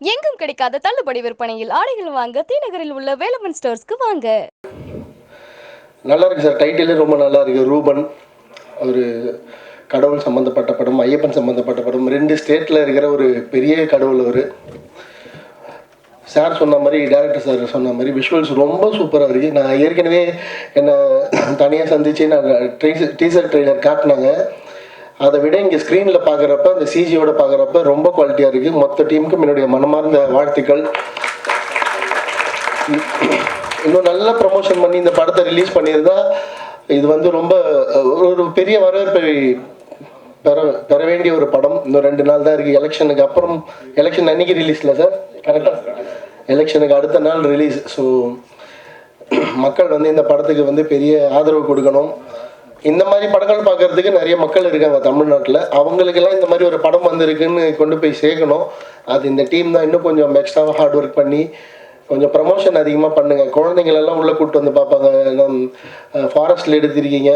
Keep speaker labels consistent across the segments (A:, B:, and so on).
A: எங்கும் கிடைக்காத தள்ளுபடி விற்பனையில் ஆடைகள் வாங்க தீநகரில் உள்ள வேலவன் ஸ்டோர்ஸ்க்கு வாங்க.
B: நல்லா இருக்கு சார். டைட்டிலே ரொம்ப நல்லா இருக்கு ரூபன் ஒரு கடவுள் சம்மந்தப்பட்ட படம் ஐயப்பன் சம்மந்தப்பட்ட படம் ரெண்டு ஸ்டேட்டில் இருக்கிற ஒரு பெரிய கடவுள் அவர். சார் சொன்ன மாதிரி டேரக்டர் சார் சொன்ன மாதிரி விஷுவல்ஸ் ரொம்ப சூப்பராக இருக்குது நான் ஏற்கனவே என்னை தனியாக சந்தித்து நான் ட்ரீசர் டீசர் ட்ரெய்லர் காட்டினாங்க. அதை விட இங்கே ஸ்க்ரீனில் பார்க்குறப்ப இந்த சிஜியோட பார்க்குறப்ப ரொம்ப குவாலிட்டியாக இருக்குது மொத்த டீமுக்கும் என்னுடைய மனமார்ந்த வாழ்த்துக்கள். இன்னும் நல்ல ப்ரமோஷன் பண்ணி இந்த படத்தை ரிலீஸ் பண்ணியிருந்தா இது வந்து ரொம்ப ஒரு பெரிய வரவேற்பை பெற பெற வேண்டிய ஒரு படம். இன்னும் ரெண்டு நாள் தான் இருக்குது எலெக்ஷனுக்கு அப்புறம் எலெக்ஷன் அன்னைக்கு ரிலீஸில் சார் கரெக்டாக எலெக்ஷனுக்கு அடுத்த நாள் ரிலீஸ் ஸோ மக்கள் வந்து இந்த படத்துக்கு வந்து பெரிய ஆதரவு கொடுக்கணும். இந்த மாதிரி படங்கள் பார்க்கறதுக்கு நிறைய மக்கள் இருக்காங்க தமிழ்நாட்டில். அவங்களுக்கெல்லாம் இந்த மாதிரி ஒரு படம் வந்திருக்குன்னு கொண்டு போய் சேர்க்கணும். அது இந்த டீம் தான் இன்னும் கொஞ்சம் எக்ஸ்ட்ராவாக ஹார்ட் ஒர்க் பண்ணி கொஞ்சம் ப்ரமோஷன் அதிகமாக பண்ணுங்கள் குழந்தைங்களெல்லாம் உள்ளே கூப்பிட்டு வந்து பார்ப்பாங்க. ஃபாரஸ்ட்டில் எடுத்திருக்கீங்க.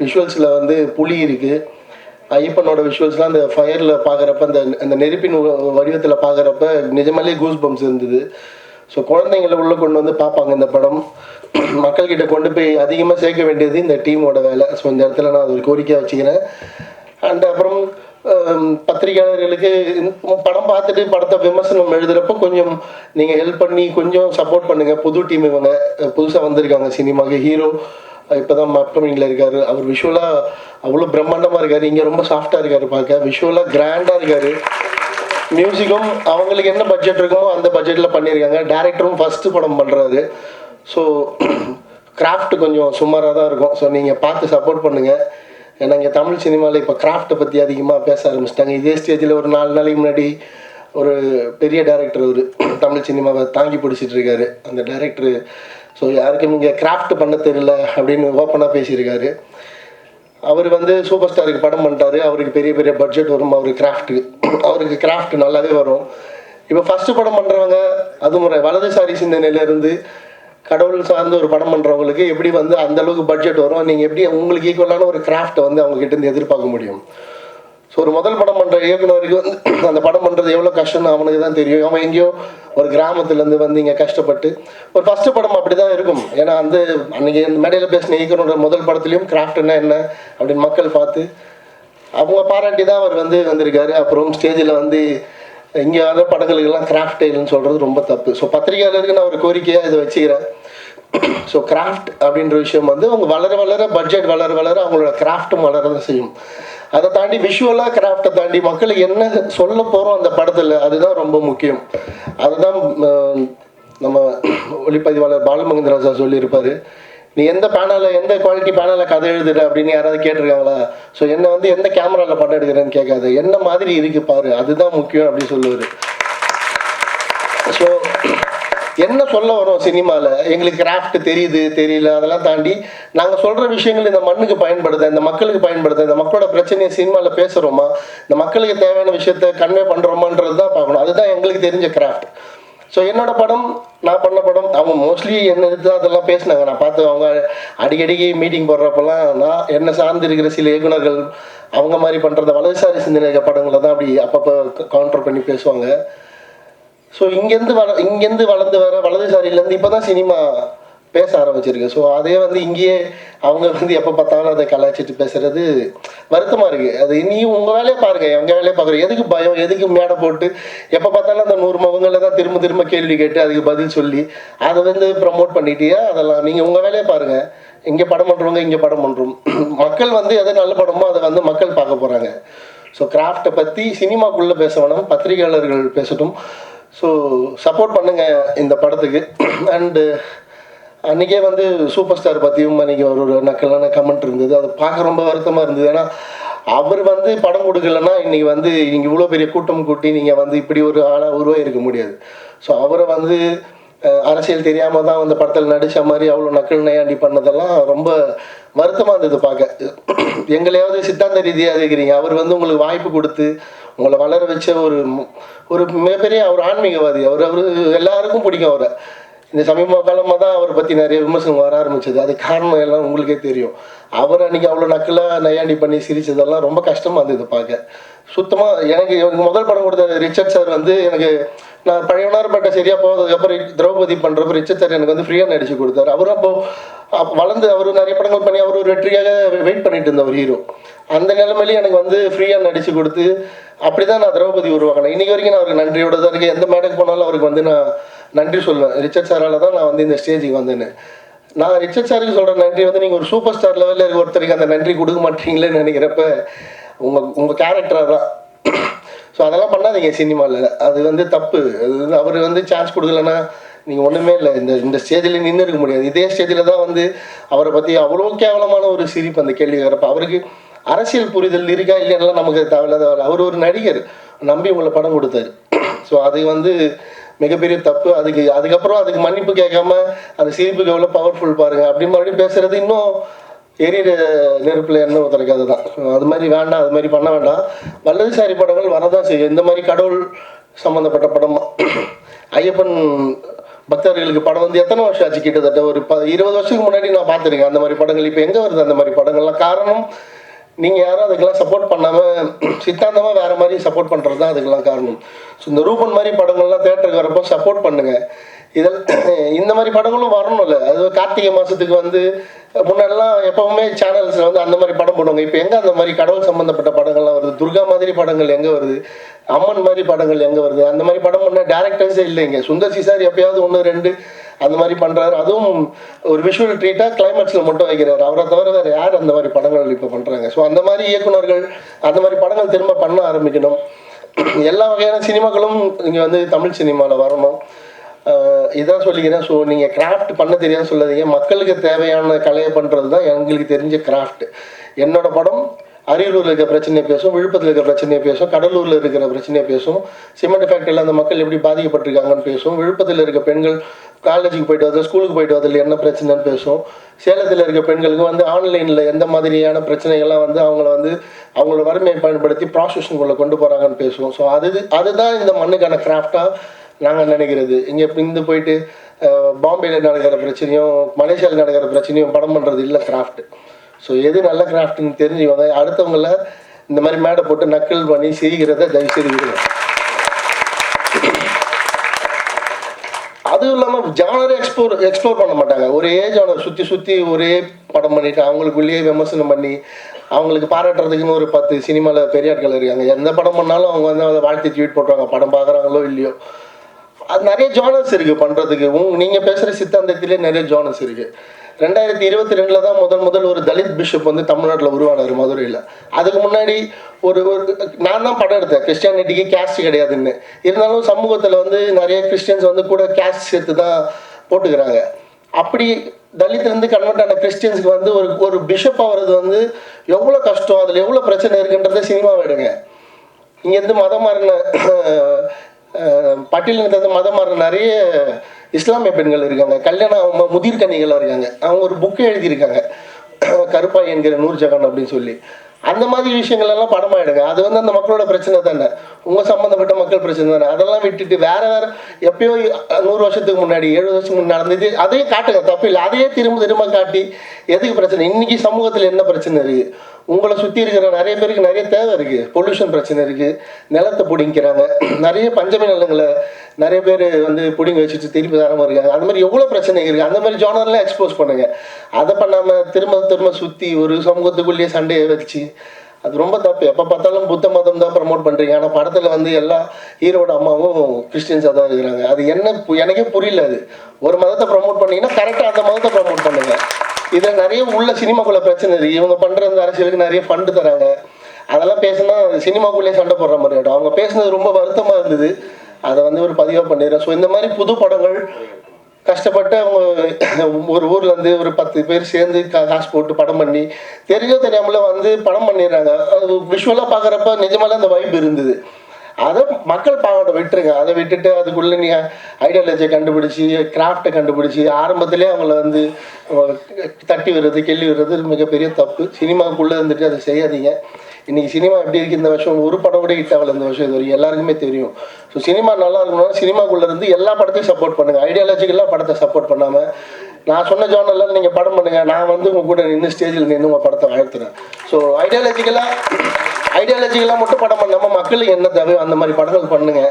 B: விஷுவல்ஸில் வந்து புலி இருக்குது ஐயப்பனோட விஷுவல்ஸ்லாம் அந்த ஃபயரில் பார்க்குறப்ப அந்த அந்த நெருப்பின் வடிவத்தில் பார்க்குறப்ப நிஜமாலே கூஸ் பம்ப்ஸ் இருந்தது. ஸோ குழந்தைங்களை உள்ளே கொண்டு வந்து பார்ப்பாங்க இந்த படம். மக்கள்கிட்ட கொண்டு போய் அதிகமாக சேர்க்க வேண்டியது இந்த டீமோட வேலை. ஸோ இந்த இடத்துல நான் அது ஒரு கோரிக்கையாக வச்சுக்கிறேன். அண்ட் அப்புறம் பத்திரிகையாளர்களுக்கு படம் பார்த்துட்டு படத்தை விமர்சனம் எழுதுறப்போ கொஞ்சம் நீங்கள் ஹெல்ப் பண்ணி கொஞ்சம் சப்போர்ட் பண்ணுங்கள் புது டீம் இவங்க புதுசாக வந்திருக்காங்க சினிமாக்கு. ஹீரோ இப்போதான் அப்கமிங்கில் இருக்காரு. அவர் விஷுவலாக அவ்வளோ பிரம்மாண்டமாக இருக்காரு. இங்கே ரொம்ப சாஃப்டாக இருக்காரு பார்க்க. விஷுவலாக கிராண்டாக இருக்காரு. மியூசிக்கும் அவங்களுக்கு என்ன பட்ஜெட் இருக்குமோ அந்த பட்ஜெட்டில் பண்ணியிருக்காங்க. டேரக்டரும் ஃபஸ்ட்டு படம் பண்ணுறாரு ஸோ கிராஃப்ட் கொஞ்சம் சுமாராக தான் இருக்கும். ஸோ நீங்கள் பார்த்து சப்போர்ட் பண்ணுங்கள் ஏன்னா இங்கே தமிழ் சினிமாவில் இப்போ கிராஃப்ட்டை பற்றி அதிகமாக பேச ஆரம்பிச்சிட்டாங்க. இதே ஸ்டேஜில் ஒரு நாலு நாளைக்கு முன்னாடி ஒரு பெரிய டேரக்டர் ஒரு தமிழ் சினிமாவை தாங்கி பிடிச்சிட்டு இருக்காரு. அந்த டேரக்டர் ஸோ யாருக்கும் இங்கே கிராஃப்ட் பண்ண தெரியல அப்படின்னு ஓப்பனாக பேசியிருக்காரு. அவர் வந்து சூப்பர் ஸ்டாருக்கு படம் பண்ணிட்டாரு. அவருக்கு பெரிய பெரிய பட்ஜெட் வரும். அவருக்கு கிராஃப்ட்டு அவருக்கு கிராஃப்ட் நல்லாவே வரும். இப்போ ஃபஸ்ட்டு படம் பண்ணுறவங்க அது முறை வலதுசாரி சிந்தனையிலேருந்து கடவுள் சார்ந்த ஒரு படம் பண்ணுறவங்களுக்கு எப்படி வந்து அந்த அளவுக்கு பட்ஜெட் வரும்? நீங்கள் எப்படி உங்களுக்கு ஈக்குவலான ஒரு கிராஃப்ட்டை வந்து அவங்க கிட்டேருந்து எதிர்பார்க்க முடியும்? ஸோ ஒரு முதல் படம் பண்ணுற இயக்குனருக்கு வந்து அந்த படம் பண்ணுறது எவ்வளோ கஷ்டம்னு அவனுக்கு தான் தெரியும். அவன் எங்கேயோ ஒரு கிராமத்துலேருந்து வந்து இங்கே கஷ்டப்பட்டு ஒரு ஃபஸ்ட்டு படம் அப்படி தான் இருக்கும். ஏன்னா வந்து அன்றைக்கி இந்த மேடையில் பேசின இயக்குனோட முதல் படத்துலேயும் கிராஃப்ட்னா என்ன அப்படின்னு மக்கள் பார்த்து அவங்க பாராட்டி தான் அவர் வந்து வந்திருக்காரு. அப்புறம் ஸ்டேஜில் வந்து இங்கே வர படங்களுக்கெல்லாம் கிராஃப்ட் இல்லைன்னு சொல்கிறது ரொம்ப தப்பு. ஸோ பத்திரிகையாளருக்கு நான் ஒரு கோரிக்கையாக இதை வச்சுக்கிறேன். ஸோ கிராஃப்ட் அப்படின்ற விஷயம் வந்து அவங்க வளர வளர பட்ஜெட் வளர வளர அவங்களோட கிராஃப்ட்டும் வளர தான் செய்யும். அதை தாண்டி விஷுவலாக கிராஃப்டை தாண்டி மக்களுக்கு என்ன சொல்ல போகிறோம் அந்த படத்தில் அதுதான் ரொம்ப முக்கியம். அதுதான் நம்ம ஒளிப்பதிவாளர் பாலுமகேந்திரா சார் நீ எந்த பேனலில் எந்த குவாலிட்டி பேனலில் கதை எழுதுற அப்படின்னு யாராவது கேட்டிருக்காங்களா? ஸோ என்னை வந்து எந்த கேமராவில் படம் எடுக்கிறேன்னு கேட்காது. என்ன மாதிரி இருக்கு பாரு அதுதான் முக்கியம் அப்படின்னு சொல்லுவார். ஸோ என்ன சொல்ல வரோம் சினிமாவில் எங்களுக்கு கிராஃப்ட் தெரியுது தெரியல அதெல்லாம் தாண்டி நாங்கள் சொல்கிற விஷயங்கள் இந்த மண்ணுக்கு பயன்படுத்த இந்த மக்களுக்கு பயன்படுத்த இந்த மக்களோட பிரச்சனையை சினிமாவில் பேசுகிறோமா இந்த மக்களுக்கு தேவையான விஷயத்த கன்வே பண்ணுறோமான்றது தான் பார்க்கணும். அதுதான் எங்களுக்கு தெரிஞ்ச கிராஃப்ட் ஸோ என்னோட படம் நான் பண்ண படம் அவங்க மோஸ்ட்லி என்ன எடுத்து அதெல்லாம் பேசினாங்க. நான் பார்த்து அவங்க அடிக்கடிக்கு மீட்டிங் போடுறப்பெல்லாம் நான் என்ன சார்ந்து இருக்கிற சில இயக்குனர்கள் அவங்க மாதிரி பண்ணுறத வலதுசாரி சிந்தனை படங்களை தான் அப்படி அப்பப்போ கவுண்டர் பண்ணி பேசுவாங்க. ஸோ இங்கேருந்து வள இங்கேருந்து வளர்ந்து வர வலதுசாரியிலேருந்து இப்போ தான் சினிமா பேச ஆரம்பிச்சிருக்கு. ஸோ அதே வந்து இங்கேயே அவங்க வந்து எப்போ பார்த்தாலும் அதை கலாய்ச்சிட்டு பேசுறது வருத்தமாக இருக்குது அது நீ உங்கள் வேலையை பாருங்க. எங்கள் வேலையை பார்க்குறோம் எதுக்கு பயம் எதுக்கு மேடை போட்டு எப்போ பார்த்தாலும் அந்த நூறு முகங்களை தான் திரும்ப திரும்ப கேள்வி கேட்டு அதுக்கு பதில் சொல்லி அதை வந்து ப்ரமோட் பண்ணிட்டியா? அதெல்லாம் நீங்கள் உங்கள் வேலையை பாருங்க. இங்கே படம் பண்ணுறவங்க இங்கே படம் பண்ணுறோம் மக்கள் வந்து எது நல்ல படமோ அதை வந்து மக்கள் பார்க்க போகிறாங்க ஸோ கிராஃப்டை பற்றி சினிமாக்குள்ளே பேச வேணாம். பத்திரிகையாளர்கள் பேசட்டும். ஸோ சப்போர்ட் பண்ணுங்க இந்த படத்துக்கு. அண்டு அன்றைக்கே வந்து சூப்பர் ஸ்டார் பற்றியும் அன்றைக்கி ஒரு ஒரு நக்கலான கமெண்ட் இருந்தது. அது பார்க்க ரொம்ப வருத்தமாக இருந்தது. ஏன்னா அவர் வந்து படம் கொடுக்கலன்னா இன்றைக்கி வந்து இங்கே இவ்வளோ பெரிய கூட்டம் கூட்டி நீங்கள் வந்து இப்படி ஒரு ஆளாக உருவாக இருக்க முடியாது. ஸோ அவரை வந்து அரசியல் தெரியாமல் தான் அந்த படத்தில் நடித்த மாதிரி அவ்வளோ நக்கல் நையாண்டி பண்ணதெல்லாம் ரொம்ப வருத்தமாக இருந்தது பார்க்க. எங்களையாவது சித்தாந்த ரீதியாக இருக்கிறீங்க அவர் வந்து உங்களுக்கு வாய்ப்பு கொடுத்து உங்களை வளர வச்ச ஒரு ஒரு மிகப்பெரிய அவர் ஆன்மீகவாதி. அவர் அவர் எல்லாருக்கும் பிடிக்கும் அவரை. இந்த சமீப காலமாக தான் அவரை பற்றி நிறைய விமர்சனம் வர ஆரம்பிச்சது. அது காரணம் எல்லாம் உங்களுக்கே தெரியும். அவர் அன்னைக்கு அவ்வளோ நக்கலாக நையாண்டி பண்ணி சிரிச்சதெல்லாம் ரொம்ப கஷ்டமாக இருந்தது பார்க்க. சுத்தமாக எனக்கு எனக்கு முதல் படம் கொடுத்த ரிச்சர்ட் சார் வந்து எனக்கு நான் பழையவனார்பேட்டை சரியாக போகிறதுக்கப்புறம் திரௌபதி பண்ணுறப்ப ரிச்சர்ட் சார் எனக்கு வந்து ஃப்ரீயாக நடிச்சு கொடுத்தாரு. அவரும் அப்போ வளர்ந்து அவர் நிறைய படங்கள் பண்ணி அவர் ஒரு வெற்றியாக வெயிட் பண்ணிட்டு இருந்த ஒரு ஹீரோ அந்த நிலைமையிலேயே எனக்கு வந்து ஃப்ரீயாக நடிச்சு கொடுத்து அப்படி தான் நான் திரௌபதி உருவாக்கினேன். இன்னைக்கு வரைக்கும் நான் அவருக்கு நன்றியோட தான் இருக்கேன். எந்த மேடைக்கு போனாலும் அவருக்கு வந்து நான் நன்றி சொல்லுவேன் ரிச்சர்ட் சாரால் தான் நான் வந்து இந்த ஸ்டேஜுக்கு வந்தேன்னு நான் ரிச்சர்ட் சாருக்கு சொல்கிற நன்றி வந்து நீங்கள் ஒரு சூப்பர் ஸ்டார் லெவலில் இருக்க ஒருத்தருக்கு அந்த நன்றி கொடுக்க மாட்டீங்களேன்னு நினைக்கிறப்ப உங்கள் உங்கள் கேரக்டராக தான். ஸோ அதெல்லாம் பண்ணாதீங்க சினிமாவில் அது வந்து தப்பு. அது வந்து அவர் வந்து சான்ஸ் கொடுக்கலன்னா நீங்கள் ஒன்றுமே இல்லை. இந்த இந்த ஸ்டேஜில் நின்று இருக்க முடியாது. இதே ஸ்டேஜில் தான் வந்து அவரை பற்றி அவ்வளோ கேவலமான ஒரு சிரிப்பு அந்த கேள்வி வரப்போ அவருக்கு அரசியல் புரிதல் இருக்கா இல்லையாலாம் நமக்கு தேவையில்லாத அவர் ஒரு நடிகர். நம்பி உங்களை படம் கொடுத்தாரு. ஸோ அது வந்து மிகப்பெரிய தப்பு. அதுக்கு அதுக்கப்புறம் அதுக்கு மன்னிப்பு கேட்காம அந்த சிரிப்புக்கு எவ்வளோ பவர்ஃபுல் பாருங்க. அப்படி மறுபடியும் பேசுறது இன்னும் எரியிற நெருப்பில் என்ன ஒருத்தருக்கு அதுதான். அது மாதிரி வேண்டாம் அது மாதிரி பண்ண வேண்டாம். வல்லதுசாரி படங்கள் வரதான் செய்யும். இந்த மாதிரி கடவுள் சம்மந்தப்பட்ட படம் ஐயப்பன் பக்தர்களுக்கு படம் வந்து எத்தனை வருஷம் ஆச்சு? கிட்டத்தட்ட ஒரு ப இருபது வருஷத்துக்கு முன்னாடி நான் பார்த்துருக்கேன் அந்த மாதிரி படங்கள். இப்போ எங்கே வருது அந்த மாதிரி படங்கள்லாம்? காரணம் நீங்கள் யாரும் அதுக்கெல்லாம் சப்போர்ட் பண்ணாமல் சித்தாந்தமாக வேறு மாதிரி சப்போர்ட் பண்ணுறது தான் அதுக்கெல்லாம் காரணம். ஸோ இந்த ரூபன் மாதிரி படங்கள்லாம் தேட்டருக்கு வரப்போ சப்போர்ட் பண்ணுங்கள் இதில் இந்த மாதிரி படங்களும் வரணும்ல. அது கார்த்திகை மாதத்துக்கு வந்து முன்னாடிலாம் எப்பவுமே சேனல்ஸில் வந்து அந்த மாதிரி படம் போடுவாங்க. இப்போ எங்கே அந்த மாதிரி கடவுள் சம்மந்தப்பட்ட படங்கள்லாம் வருது? துர்கா மாதிரி படங்கள் எங்கே வருது? அம்மன் மாதிரி படங்கள் எங்கே வருது? அந்த மாதிரி படம் பண்ண டேரக்டர்ஸே இல்லைங்க. சுந்தர் சி சார் எப்பயாவது ஒன்று ரெண்டு அந்த மாதிரி பண்றாரு. அதுவும் ஒரு விஷுவல் ட்ரீட்டாக கிளைமேக்ஸ்ல மட்டும் வைக்கிறாரு. அவரை தவிர வேறு யார் அந்த மாதிரி படங்கள் இப்போ பண்ணுறாங்க ஸோ அந்த மாதிரி இயக்குனர்கள் அந்த மாதிரி படங்கள் திரும்ப பண்ண ஆரம்பிக்கணும். எல்லா வகையான சினிமாக்களும் இங்கே வந்து தமிழ் சினிமாவில் வரணும். இதான் சொல்லிக்கிறேன். ஸோ நீங்கள் கிராஃப்ட் பண்ண தெரியாதுன்னு சொல்லாதீங்க. மக்களுக்கு தேவையான கலையை பண்ணுறது தான் எங்களுக்கு தெரிஞ்ச கிராஃப்ட் என்னோட படம் அரியலூரில் இருக்க பிரச்சனையை பேசும் விழுப்புரத்தில் இருக்கிற பிரச்சனையை பேசும் கடலூரில் இருக்கிற பிரச்சனையை பேசும் சிமெண்ட் ஃபேக்டரியில் அந்த மக்கள் எப்படி பாதிக்கப்பட்டிருக்காங்கன்னு பேசும் விழுப்புரத்தில் இருக்க பெண்கள் காலேஜுக்கு போயிட்டு வரது ஸ்கூலுக்கு போயிட்டு வரதுல என்ன பிரச்சனைன்னு பேசுவோம். சேலத்தில் இருக்க பெண்களுக்கு வந்து ஆன்லைனில் எந்த மாதிரியான பிரச்சனைகள்லாம் வந்து அவங்கள வந்து அவங்களோட வறுமையை பயன்படுத்தி ப்ராசஷனுக்குள்ளே கொண்டு போகிறாங்கன்னு பேசுவோம். ஸோ அது அதுதான் இந்த மண்ணுக்கான கிராஃப்டாக நாங்கள் நினைக்கிறது. இங்கே இந்த போயிட்டு பாம்பேயில் நடக்கிற பிரச்சனையும் மலேசியாவில் நடக்கிற பிரச்சனையும் படம் பண்ணுறது இல்லை கிராஃப்ட் ஸோ எது நல்ல கிராஃப்ட்னு தெரிஞ்சுக்கோங்க அடுத்தவங்கள இந்த மாதிரி மேடை போட்டு நக்கல் பண்ணி செய்கிறத தயவு செய்து அதுவும் இல்லாமல் ஜானரை எக்ஸ்ப்ளோர் எக்ஸ்ப்ளோர் பண்ண மாட்டாங்க. ஒரே ஜானர் சுற்றி சுற்றி ஒரே படம் பண்ணிட்டு அவங்களுக்குள்ளேயே விமர்சனம் பண்ணி அவங்களுக்கு பாராட்டுறதுக்குன்னு ஒரு பத்து சினிமாவில் பெரிய ஆட்கள் இருக்காங்க. எந்த படம் பண்ணாலும் அவங்க வந்து அதை வாழ்த்தி ட்வீட் போட்டுருவாங்க. படம் பார்க்குறாங்களோ இல்லையோ. அது நிறைய ஜானர்ஸ் இருக்குது பண்ணுறதுக்கு உங் நீங்கள் பேசுகிற சித்தாந்தத்திலே நிறைய ஜானர்ஸ் இருக்குது ரெண்டாயிரத்தி இருபத்தி ரெண்டில் தான் முதல் முதல் ஒரு தலித் பிஷப் வந்து தமிழ்நாட்டில் உருவானார் மதுரையில். அதுக்கு முன்னாடி ஒரு ஒரு நான் தான் படம் எடுத்தேன். கிறிஸ்டியானிட்டிக்கு கேஸ்ட் கிடையாதுன்னு. இருந்தாலும் சமூகத்தில் வந்து நிறைய கிறிஸ்டியன்ஸ் வந்து கூட கேஸ்ட் சேர்த்து தான் போட்டுக்கிறாங்க. அப்படி தலித்லேருந்து கன்வெர்ட் ஆன கிறிஸ்டியன்ஸ்க்கு வந்து ஒரு ஒரு பிஷப் ஆகிறது வந்து எவ்வளோ கஷ்டம் அதில் எவ்வளோ பிரச்சனை இருக்குன்றத சினிமாவை எடுங்க. இங்கேருந்து மதம் மாறின பட்டியலினத்தை மதம் மாறின நிறைய இஸ்லாமிய பெண்கள் இருக்காங்க. கல்யாணம் அவங்க முதிர் கன்னிகளாக இருக்காங்க. அவங்க ஒரு புக்கை எழுதியிருக்காங்க. கருப்பாய் என்கிற நூர்ஜகான் அப்படின்னு சொல்லி. அந்த மாதிரி விஷயங்கள் எல்லாம் படமா எடுங்க. அது வந்து அந்த மக்களோட பிரச்சனை தானே. உங்க சம்பந்தப்பட்ட மக்கள் பிரச்சனை தானே. அதெல்லாம் விட்டுட்டு வேற வேற எப்பயோ நூறு வருஷத்துக்கு முன்னாடி எழுபது வருஷத்துக்கு முன்னாடி நடந்தது. அதையும் காட்டுங்க. தப்பு இல்லை. அதையே திரும்ப திரும்ப காட்டி எதுக்கு பிரச்சனை? இன்னைக்கு சமூகத்தில் என்ன பிரச்சனை இருக்கு? உங்களை சுற்றி இருக்கிற நிறைய பேருக்கு நிறைய தேவை இருக்கு. பொல்யூஷன் பிரச்சனை இருக்கு. நிலத்தை பிடிங்கிறாங்க நிறைய பஞ்சமி நிலங்களை நிறைய பேர் வந்து பிடிங்க வச்சுட்டு திருப்பி தராம இருக்காங்க. அந்த மாதிரி எவ்வளோ பிரச்சனை இருக்குது அந்த மாதிரி ஜோனர்லாம் எக்ஸ்போஸ் பண்ணுங்க. அதை பண்ணாம திரும்ப திரும்ப சுற்றி ஒரு சமூகத்துக்குள்ளேயே சண்டையை வச்சு அது ரொம்ப தப்பு. எப்போ பார்த்தாலும் புத்த மதம் தான் ப்ரமோட் பண்ணுறீங்க ஆனால் படத்தில் வந்து எல்லா ஹீரோட அம்மாவும் கிறிஸ்டின்ஸாக தான் இருக்கிறாங்க. அது என்ன பு- எனக்கே புரியல அது. ஒரு மதத்தை ப்ரமோட் பண்ணீங்கன்னா கரெக்டாக அந்த மதத்தை ப்ரமோட் பண்ணுங்க. இதில் நிறைய உள்ள சினிமாக்குள்ள பிரச்சனை இருக்குது இவங்க பண்ணுற அந்த அரசியலுக்கு நிறைய ஃபண்டு தராங்க. அதெல்லாம் பேசினா சினிமாக்குள்ளேயே சண்டை போடுற மாதிரி ஆகிடும் அவங்க பேசுனது ரொம்ப வருத்தமாக இருந்தது. அதை வந்து ஒரு பதிவாக பண்ணிடுறேன் ஸோ இந்த மாதிரி புது படங்கள் கஷ்டப்பட்டு அவங்க ஒரு ஊர்ல இருந்து ஒரு பத்து பேர் சேர்ந்து கா- காசு போட்டு படம் பண்ணி தெரிஞ்சோ தெரியாமல வந்து படம் பண்ணிடுறாங்க. அது விஷுவலாக பார்க்குறப்ப நிஜமாலே அந்த வைப் இருந்தது. அதை மக்கள் பாவத்தை விட்டுருங்க. அதை விட்டுட்டு அதுக்குள்ள நீ ஐடியாலஜியை கண்டுபிடிச்சி கிராஃப்டை கண்டுபிடிச்சி ஆரம்பத்திலே அவங்கள வந்து தட்டி விடுறது கெள்ளி விடுறது மிகப்பெரிய தப்பு. சினிமாவுக்குள்ளே இருந்துட்டு அதை செய்யாதீங்க. இன்னைக்கு சினிமா எப்படி இருக்கு இந்த வருஷம்? ஒரு படம் கூட ஹிட் ஆகல இந்த வருஷம் இது வரைக்கும் எல்லாருக்குமே தெரியும். ஸோ சினிமா நல்லா இருக்கணும்னா சினிமாக்குள்ள இருந்து எல்லா படத்தையும் சப்போர்ட் பண்ணுங்க. ஐடியாலஜிக்கலாக படத்தை சப்போர்ட் பண்ணாம நான் சொன்ன ஜோனல்ல நீங்கள் படம் பண்ணுங்க. நான் வந்து உங்க கூட நின்று ஸ்டேஜில் நின்று உங்கள் படத்தை வாழ்த்துறேன் ஸோ ஐடியாலஜிக்கெல்லாம் ஐடியாலஜிக்கலாக மட்டும் படம் பண்ணாமல் மக்களுக்கு என்ன தேவையோ அந்த மாதிரி படங்கள் பண்ணுங்க.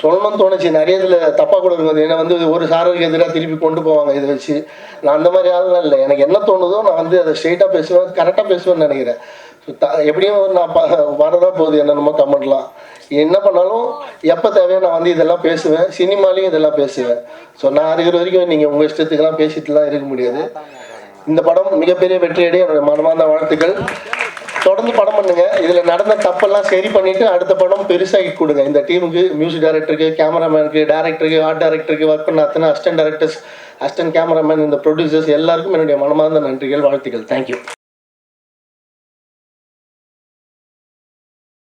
B: சொல்லணும்னு தோணுச்சு. நிறைய இதில் தப்பாக கூட இருக்கும் ஏன்னா வந்து ஒரு சாரருக்கு எதிராக திருப்பி கொண்டு போவாங்க இதை வச்சு. நான் அந்த மாதிரி ஆளுலாம் இல்லை. எனக்கு என்ன தோணுதோ நான் வந்து அதை ஸ்ட்ரெயிட்டாக பேசுவேன் கரெக்டாக பேசுவேன்னு நினைக்கிறேன். எப்படியும் நான் ப வரதான் போகுது என்னென்னமோ கமெண்ட்லாம். என்ன பண்ணாலும் எப்போ தேவையோ நான் வந்து இதெல்லாம் பேசுவேன். சினிமாலையும் இதெல்லாம் பேசுவேன். ஸோ நான் இருக்கிற வரைக்கும் நீங்கள் உங்கள் இஷ்டத்துக்கெல்லாம் பேசிட்டுலாம் இருக்க முடியாது. இந்த படம் மிகப்பெரிய வெற்றியடைய என்னோட மனமார்ந்த வாழ்த்துக்கள். தொடர்ந்து படம் பண்ணுங்க. இதுல நடந்த தப்பெல்லாம் சரி பண்ணிட்டு அடுத்த படம் பெருசாகி கொடுங்க. இந்த டீமுக்கு மியூசிக் டைரக்டருக்கு கேமராமேனுக்கு டேரக்டருக்கு ஆர்ட் டைரக்டருக்கு ஒர்க் பண்ண அத்தனை அசிஸ்டன்ட் டேரக்டர்ஸ் அசிஸ்டன்ட் கேமராமேன் இந்த ப்ரொடியூசர்ஸ் எல்லாருக்கும் என்னுடைய மனமார்ந்த நன்றிகள் வாழ்த்துக்கள். தேங்க்யூ